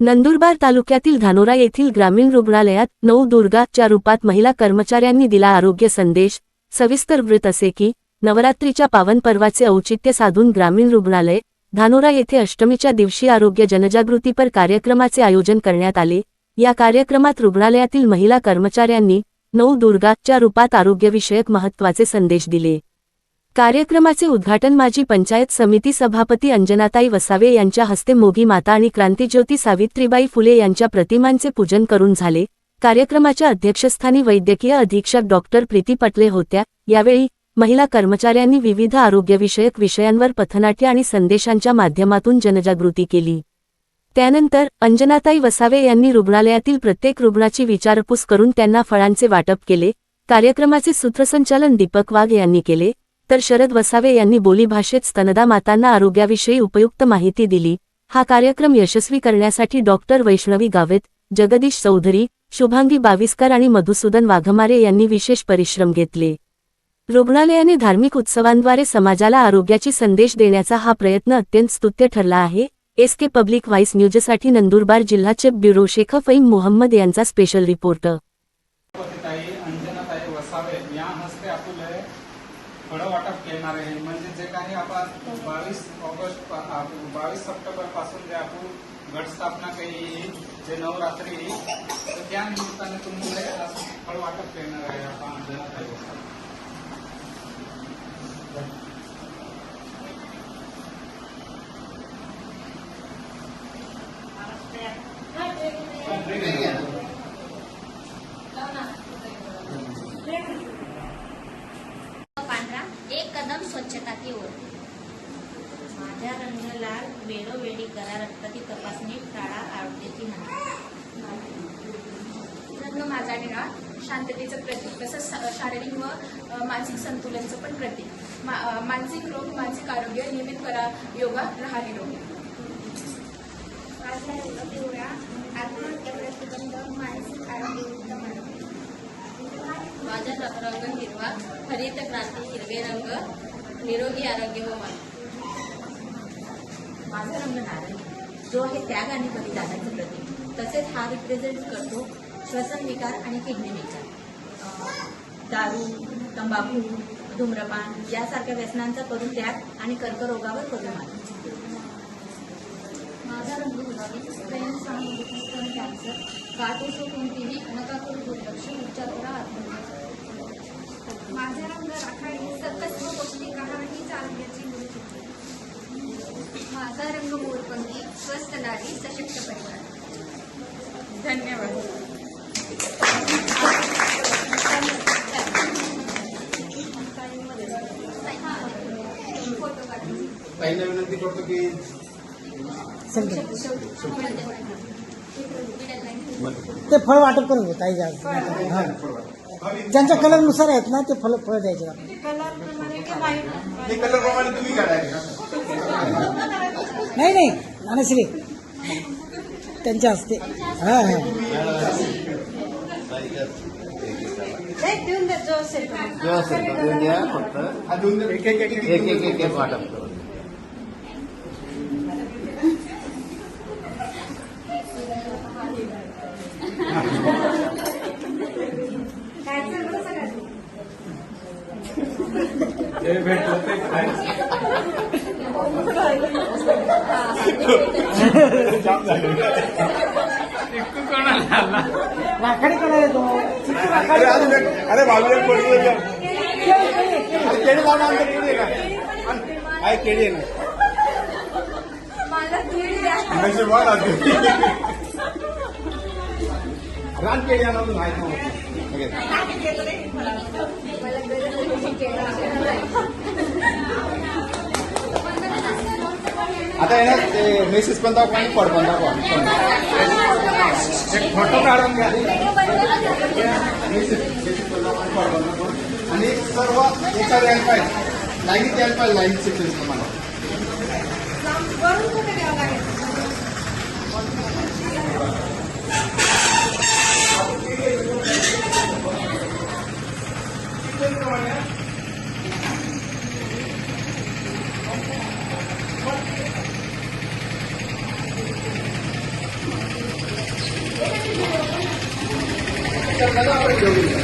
नंदुरबार तालुक्यातील धानोरा येथील ग्रामीण रुग्णालयात नऊ दुर्गाच्या रूपात महिला कर्मचाऱ्यांनी दिला आरोग्य संदेश. सविस्तर वृत्त असे की नवरात्रीच्या पावन पर्वाचे औचित्य साधून ग्रामीण रुग्णालय धानोरा येथे अष्टमीच्या दिवशी आरोग्य जनजागृतीपर कार्यक्रमाचे आयोजन करण्यात आले. या कार्यक्रमात रुग्णालयातील महिला कर्मचाऱ्यांनी नऊ दुर्गाच्या रूपात आरोग्यविषयक महत्त्वाचे संदेश दिले. कार्यक्रमाचे उद्घाटन माजी पंचायत समिती सभापती अंजनाताई वसावे यांच्या हस्ते मोगी माता आणि क्रांतीज्योती सावित्रीबाई फुले यांच्या प्रतिमांचे पूजन करून झाले. कार्यक्रमाच्या अध्यक्षस्थानी वैद्यकीय अधीक्षक डॉक्टर प्रीती पटले होत्या. यावेळी महिला कर्मचाऱ्यांनी विविध आरोग्यविषयक विषयांवर पथनाट्य आणि संदेशांच्या माध्यमातून जनजागृती केली. त्यानंतर अंजनाताई वसावे यांनी रुग्णालयातील प्रत्येक रुग्णाची विचारपूस करून त्यांना फळांचे वाटप केले. कार्यक्रमाचे सूत्रसंचालन दीपक वाघ यांनी केले. तर शरद वसावे यांनी बोलीभाषेत स्तनदा मातांना आरोग्याविषयी उपयुक्त माहिती दिली. हा कार्यक्रम यशस्वी करण्यासाठी डॉक्टर वैष्णवी गावेत जगदीश चौधरी शुभांगी बाविस्कर आणि मधुसूदन वाघमारे यांनी विशेष परिश्रम घेतले. रुग्णालयाने धार्मिक उत्सवांद्वारे समाजाला आरोग्याची संदेश देण्याचा हा प्रयत्न अत्यंत स्तुत्य ठरला आहे. एस के पब्लिक व्हाईस न्यूजसाठी नंदुरबार जिल्हाचे ब्युरो शेख फईम मोहम्मद यांचा स्पेशल रिपोर्ट ताई अंजनाताई वसावे या हस्ते आपले फळं वाटप घेणार आहे. म्हणजे जे काही आपण बावीस ऑगस्ट बावीस सप्टेंबरपासून जे आपण गट स्थापना केली जे नवरात्री तर त्या निमित्ताने तुम्ही फळ वाटप घेणार आहे. आपण पांढरा एक कदम स्वच्छता की ओर माझ्या रंगलाल वेळोवेळी करा रक्ताची तपासणी टाळा आरोग्याची हानी रंग माझा निळा शांततेचं प्रतीक तसंच शारीरिक व मानसिक संतुलनचं पण प्रतीक. मा- मानसिक रोग मानसिक आरोग्य नियमित करा योगा राहा निरोगी माझा रंग. पिवळा आत्महत्या प्रतिबंध मानसिक आरोग्य उत्तम माझा र- रंग हिरवा हरित क्रांती हिरवे रंग निरोगी आरोग्य व मन. माझा रंग नारंगी जो आहे त्याग आणि बलिदानाचं प्रतीक. तसेच हा रिप्रेझेंट करतो श्वसन विकार आणि किडनी विकार. दारू तंबाखू धूम्रपान यासारख्या व्यसनांचा करून त्याग आणि कर्करोगावर करून मात माझा रंग गुलाबी प्रेम सहानुभूती स्तन कॅन्सर. गाठोसो कोणतीही नका करू दुर्लक्ष उपचार करा आत्महत्या माझा रंग राखाडी सकस व पौष्टिक मूलभूत माझा रंग मोरपंखी स्वस्थ नारी सशक्त परिवार. धन्यवाद. पहिल्या विनंती करतो की ते फळ वाटप करून घेत आहे ज्यांच्या कलरनुसार आहेत ना ते फळ फळ द्यायचे. हे कलर प्रमाणे तुम्ही काढायचे नाही नाही मानश्री त्यांच्या हस्ते. हा हा. जो असेल. तो देऊन द्या फक्त. हा. एक एक एक एक एक एक वाटप करून जे भेटलं ते खायचं. जाम झालं. चिक्कू कोणाला आला? राखाडी येतो अरे राखाडी अरे का? केळी जाऊन आमच्या केळी आहे आहे केळी आहे ना रान केळी आणून माहीत आता आहे ना ते मेसेज पण दाखवा आणि फळ पण दाखवा एक फोटो काढून घ्या. मेसेज मेसेज पण दाखवा आणि फळ पण दाखवा. आणि सर्व एका यायला पाहिजे लाईनीत यायला पाहिजे लाईन सिक्वेन्स प्रमाणे الخلافه الدوليه